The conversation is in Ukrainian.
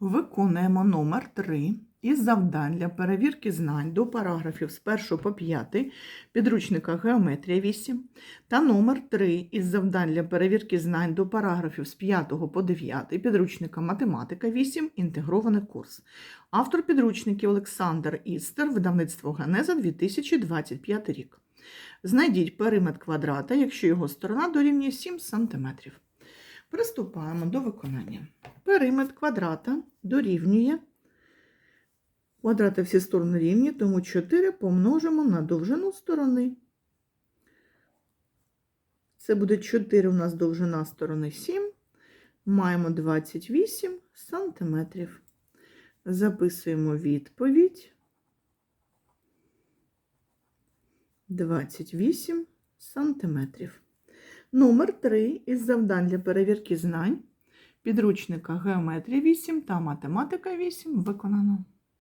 Виконуємо номер 3 із завдань для перевірки знань до параграфів з 1 по 5 підручника Геометрія 8 та номер 3 із завдань для перевірки знань до параграфів з 5 по 9 підручника Математика 8 інтегрований курс. Автор підручників Олександр Істер, видавництво Генеза 2025 рік. Знайдіть периметр квадрата, якщо його сторона дорівнює 7 см. Приступаємо до виконання. Периметр квадрата дорівнює квадрати всі сторони рівні, тому 4 помножимо на довжину сторони. Це буде 4 у нас довжина сторони 7. Маємо 28 сантиметрів. Записуємо відповідь. 28 сантиметрів. Номер 3 із завдань для перевірки знань підручника Геометрія 8 та Математика 8 виконано.